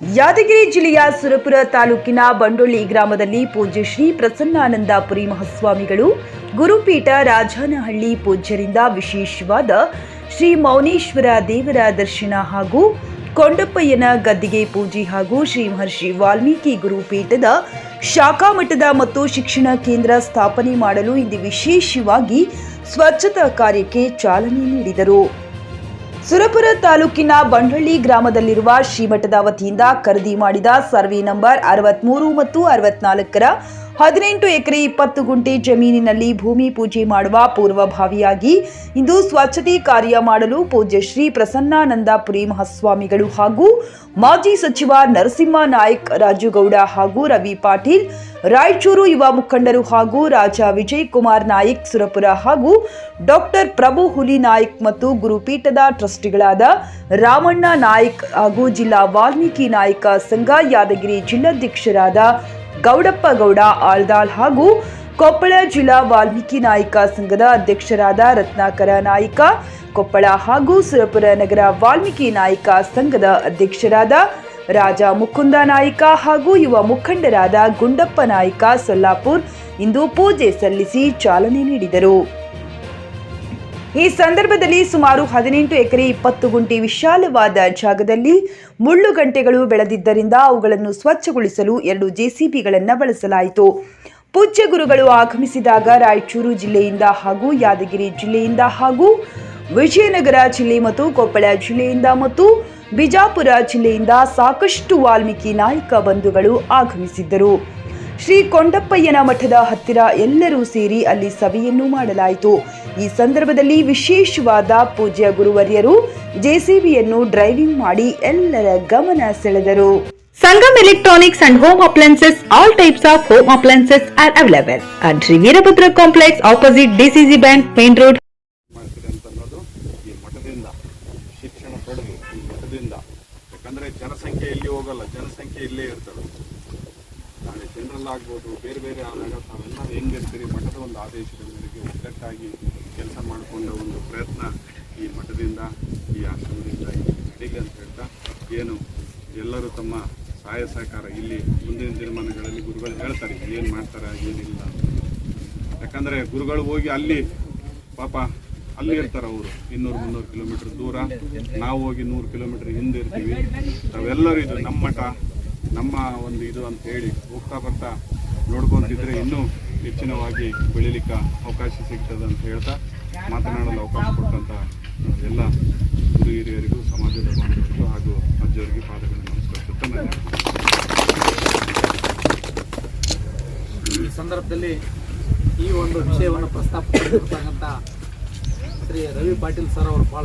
ಯಾದಗಿರಿ ಜಿಲ್ಲೆಯ ಸುರಪುರ ತಾಲೂಕಿನ ಬಂಡೊಳ್ಳಿ ಗ್ರಾಮದಲ್ಲಿ ಪೂಜ್ಯ ಶ್ರೀ ಪ್ರಸನ್ನಾನಂದಪುರಿ ಮಹಾಸ್ವಾಮಿಗಳು, ಗುರುಪೀಠ ರಾಜಾನಹಳ್ಳಿ ಪೂಜ್ಯರಿಂದ ವಿಶೇಷವಾದ ಶ್ರೀ ಮೌನೇಶ್ವರ ದೇವರ ದರ್ಶನ ಹಾಗೂ ಕೊಂಡಪ್ಪಯ್ಯನ ಗದ್ದಿಗೆ ಪೂಜೆ ಹಾಗೂ ಶ್ರೀ ಮಹರ್ಷಿ ವಾಲ್ಮೀಕಿ ಗುರುಪೀಠದ ಶಾಖಾ ಮಠದ ಮತ್ತು ಶಿಕ್ಷಣ ಕೇಂದ್ರ ಸ್ಥಾಪನೆ ಮಾಡಲು ಇಂದು ವಿಶೇಷವಾಗಿ ಸ್ವಚ್ಛತಾ ಕಾರ್ಯಕ್ಕೆ ಚಾಲನೆ ನೀಡಿದರು. ಸುರಪುರ ತಾಲೂಕಿನ ಬಂಡಳ್ಳಿ ಗ್ರಾಮದಲ್ಲಿರುವ ಶ್ರೀಮಠದ ವತಿಯಿಂದ ಖರೀದಿ ಮಾಡಿದ ಸರ್ವೆ ನಂಬರ್ ಅರವತ್ಮೂರು ಮತ್ತು ಅರವತ್ನಾಲ್ಕರ ಹದಿನೆಂಟು ಎಕರೆ ಇಪ್ಪತ್ತು ಗುಂಟೆ ಜಮೀನಿನಲ್ಲಿ ಭೂಮಿ ಪೂಜೆ ಮಾಡುವ ಪೂರ್ವಭಾವಿಯಾಗಿ ಇಂದು ಸ್ವಚ್ಛತೆ ಕಾರ್ಯ ಮಾಡಲು ಪೂಜ್ಯ ಶ್ರೀ ಪ್ರಸನ್ನಾನಂದಪುರಿ ಮಹಾಸ್ವಾಮಿಗಳು ಹಾಗೂ ಮಾಜಿ ಸಚಿವ ನರಸಿಂಹ ನಾಯ್ಕ್, ರಾಜುಗೌಡ ಹಾಗೂ ರವಿ ಪಾಟೀಲ್, ರಾಯಚೂರು ಯುವ ಮುಖಂಡರು ಹಾಗೂ ರಾಜ ವಿಜಯ್ ಕುಮಾರ್ ನಾಯ್ಕ್, ಸುರಪುರ ಹಾಗೂ ಡಾಕ್ಟರ್ ಪ್ರಭು ಹುಲಿ ನಾಯ್ಕ್ ಮತ್ತು ಗುರುಪೀಠದ ಟ್ರಸ್ಟಿಗಳಾದ ರಾಮಣ್ಣ ನಾಯ್ಕ್ ಹಾಗೂ ಜಿಲ್ಲಾ ವಾಲ್ಮೀಕಿ ನಾಯಕ ಸಂಘ ಯಾದಗಿರಿ ಜಿಲ್ಲಾಧ್ಯಕ್ಷರಾದ ಗೌಡಪ್ಪ ಗೌಡ, ಆಳ್ದಾಳ್ ಹಾಗೂ ಕೊಪ್ಪಳ ಜಿಲ್ಲಾ ವಾಲ್ಮೀಕಿ ನಾಯಕ ಸಂಘದ ಅಧ್ಯಕ್ಷರಾದ ರತ್ನಾಕರ ನಾಯಕ, ಕೊಪ್ಪಳ ಹಾಗೂ ಸುರಪುರ ನಗರ ವಾಲ್ಮೀಕಿ ನಾಯಕ ಸಂಘದ ಅಧ್ಯಕ್ಷರಾದ ರಾಜ ಮುಕುಂದ ನಾಯ್ಕ ಹಾಗೂ ಯುವ ಮುಖಂಡರಾದ ಗುಂಡಪ್ಪ ನಾಯ್ಕ ಸೊಲ್ಲಾಪುರ್ ಇಂದು ಪೂಜೆ ಸಲ್ಲಿಸಿ ಚಾಲನೆ ನೀಡಿದರು. ಈ ಸಂದರ್ಭದಲ್ಲಿ ಸುಮಾರು ಹದಿನೆಂಟು ಎಕರೆ, ಇಪ್ಪತ್ತು ಗುಂಟೆ ವಿಶಾಲವಾದ ಜಾಗದಲ್ಲಿ ಮುಳ್ಳು ಗಂಟೆಗಳು ಬೆಳೆದಿದ್ದರಿಂದ ಅವುಗಳನ್ನು ಸ್ವಚ್ಛಗೊಳಿಸಲು ಎರಡು ಜೆಸಿಬಿಗಳನ್ನು ಬಳಸಲಾಯಿತು. ಪೂಜ್ಯ ಗುರುಗಳು ಆಗಮಿಸಿದಾಗ ರಾಯಚೂರು ಜಿಲ್ಲೆಯಿಂದ ಹಾಗೂ ಯಾದಗಿರಿ ಜಿಲ್ಲೆಯಿಂದ ಹಾಗೂ ವಿಜಯನಗರ ಜಿಲ್ಲೆ ಮತ್ತು ಕೊಪ್ಪಳ ಜಿಲ್ಲೆಯಿಂದ ಮತ್ತು ಬಿಜಾಪುರ ಜಿಲ್ಲೆಯಿಂದ ಸಾಕಷ್ಟು ವಾಲ್ಮೀಕಿ ನಾಯಕ ಬಂಧುಗಳು ಆಗಮಿಸಿದ್ದರು. ಶ್ರೀ ಕೊಂಡಪ್ಪಯ್ಯನ ಮಠದ ಹತ್ತಿರ ಎಲ್ಲರೂ ಸೇರಿ ಅಲ್ಲಿ ಸಭೆಯನ್ನು ಮಾಡಲಾಯಿತು. ಈ ಸಂದರ್ಭದಲ್ಲಿ ವಿಶೇಷವಾದ ಪೂಜ್ಯ ಗುರುವರ್ಯರು ಜೆಸಿಬಿಯನ್ನು ಡ್ರೈವಿಂಗ್ ಮಾಡಿ ಎಲ್ಲರ ಗಮನ ಸೆಳೆದರು. Sangam electronics and home appliances all types of home appliances are available. At Shri Veerabhadra complex opposite DCC bank main road ಮಾಡ್ತಿದೆ ಅಂತ ಅನ್ನೋದು ಈ ಮಠದಿಂದ ಶಿಕ್ಷಣ ಪಡೆದು ಈ ಮಠದಿಂದ. ಯಾಕಂದ್ರೆ ಜನಸಂಖ್ಯೆ ಇಲ್ಲಿ ಹೋಗಲ್ಲ ಜನಸಂಖ್ಯೆ ಇಲ್ಲೇ ಇರ್ತದೆ. ಜನರಲ್ ಆಗ್ಬೋದು ಬೇರೆ ಬೇರೆ ಆದಾಗ ತಾವೆಲ್ಲ ಹೆಂಗಿರ್ತೀರಿ ಮಠದ ಒಂದು ಆದೇಶದ ಮೇರೆಗೆ ಒಗ್ಗಟ್ಟಾಗಿ ಕೆಲಸ ಮಾಡಿಕೊಂಡ ಒಂದು ಪ್ರಯತ್ನ ಈ ಮಠದಿಂದ, ಈ ಆಶ್ರಮದಿಂದ ನಡೀಲಿ ಅಂತ ಹೇಳ್ತಾ ಏನು ಎಲ್ಲರೂ ತಮ್ಮ ಸಹಾಯ ಸಹಕಾರ ಇಲ್ಲಿ ಮುಂದಿನ ದಿನಮಾನಗಳಲ್ಲಿ ಗುರುಗಳು ಹೇಳ್ತಾರೆ, ಏನು ಮಾಡ್ತಾರೆ, ಏನಿಲ್ಲ ಯಾಕಂದ್ರೆ ಗುರುಗಳು ಹೋಗಿ ಅಲ್ಲಿ ಪಾಪ ಅಲ್ಲಿ ಇರ್ತಾರೆ ಅವರು, ಇನ್ನೂರು ಮುನ್ನೂರು ಕಿಲೋಮೀಟರ್ ದೂರ. ನಾವು ಹೋಗಿ ನೂರು ಕಿಲೋಮೀಟರ್ ಹಿಂದೆ ಇರ್ತೀವಿ. ನಾವೆಲ್ಲರೂ ಇದು ನಮ್ಮ ಮಠ ನಮ್ಮ ಒಂದು ಇದು ಅಂತ ಹೇಳಿ ಹೋಗ್ತಾ ಬರ್ತಾ ನೋಡ್ಕೊಂತಿದ್ರೆ ಇನ್ನೂ ಹೆಚ್ಚಿನವಾಗಿ ಬೆಳಿಲಿಕ್ಕೆ ಅವಕಾಶ ಸಿಗ್ತದೆ ಅಂತ ಹೇಳ್ತಾ ಮಾತನಾಡಲು ಅವಕಾಶ ಕೊಟ್ಟಂತ ಎಲ್ಲ ಗುರು ಹಿರಿಯರಿಗೂ, ಸಮಾಜದ ಬಾಂಧವರಿಗೂ ಹಾಗೂ ಅಜ್ಜವರಿಗೆ ಪಾದಗಳನ್ನು ನಮಸ್ಕರಿಸುತ್ತಾ ಈ ಸಂದರ್ಭದಲ್ಲಿ ಈ ಒಂದು ವಿಷಯವನ್ನು ಪ್ರಸ್ತಾಪ ಮಾಡಿರ್ತಕ್ಕಂಥ ಶ್ರೀ ರವಿ ಪಾಟೀಲ್ ಸರ್ ಅವರು ಬಹಳ